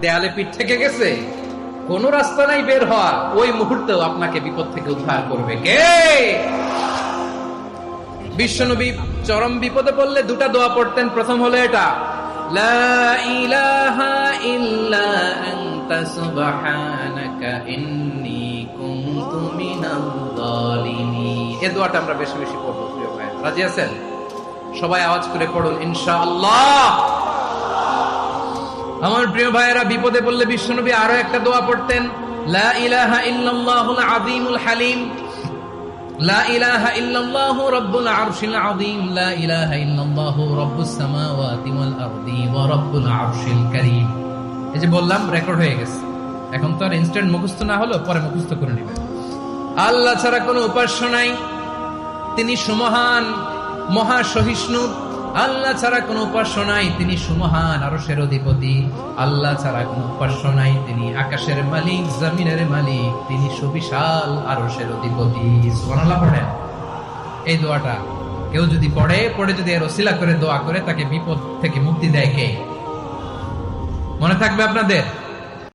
দেয়ালে পিঠ থেকে গেছে। কোন রাস্তা নাই বের হওয়া। ওই মুহূর্তেও আপনাকে বিপদ থেকে উদ্ধার করবে। কে? বিশ্বনবী চরম বিপদে পড়লে দুটা দোয়া পড়তেন। প্রথম হলো এটা আমরা বেশি বেশি পড়ব রাজি আছেন? সবাই আওয়াজ করে পড়ুন, ইনশাআল্লাহ। আমার প্রিয় ভাইয়েরা, বিপদে পড়লে বিশ্বনবী আরও একটা দোয়া পড়তেন, লা ইলাহা হালিম, লা ইলাহা রব্বুল লা ইলাহা রব্বুল যে বললাম রেকর্ড হয়ে গেছে। এখন তো আর ইনস্ট্যান্ট মুখস্থ না পরে করে নেবেন। আল্লাহ ছাড়া কোনো উপাস্য নাই। তিনি সুমহান মহাসহিষ্ণুর আল্লাহ ছাড়া কোনো উপাস্য নাই, তিনি সুমহান আরসের অধিপতি। আল্লাহ ছাড়া কোনো উপাস্য নাই, তিনি আকাশের মালিক, জমিনের মালিক, তিনি সুবিশাল আরসের অধিপতি। পড়েন। এই দোয়াটা কেউ যদি পড়ে পড়ে যদি এর অশিলা করে, দোয়া করে, তাকে বিপদ থেকে মুক্তি দেয় কে? মনে থাকবে আপনাদের?